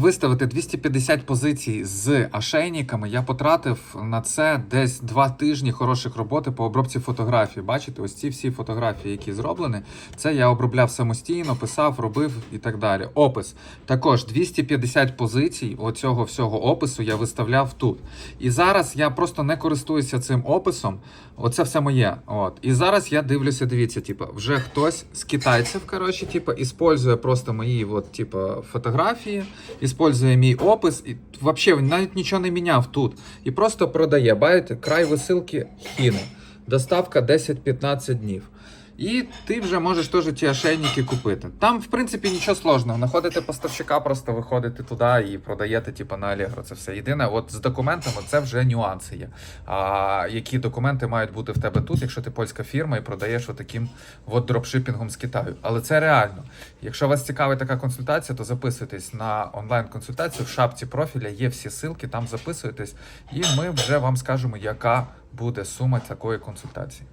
Виставити 250 позицій з ошейниками. Я потратив на це десь два тижні хороших роботи по обробці фотографій. Бачите, ось ці всі фотографії, які зроблені, це я обробляв самостійно, писав, робив і так далі. Опис також 250 позицій оцього всього опису я виставляв тут. І зараз я просто не користуюся цим описом. Оце все моє. От. І зараз я дивлюся, дивіться, типу, вже хтось з китайців, коротше, типу, іспользує просто мої от, типу, фотографії, іспользує мій опис, і взагалі навіть нічого не міняв тут. І просто продає. Бачите, край висилки хіни. Доставка 10-15 днів. І ти вже можеш теж ті ошейники купити. Там, в принципі, нічого сложного. Знаходите поставщика, просто виходите туди і продаєте, типу, на Allegro. Це все. Єдине, от з документами це вже нюанси є. А які документи мають бути в тебе тут, якщо ти польська фірма і продаєш отаким от дропшипінгом з Китаю. Але це реально. Якщо вас цікавить така консультація, то записуйтесь на онлайн-консультацію. В шапці профіля є всі ссылки, там записуйтесь, і ми вже вам скажемо, яка буде сума такої консультації.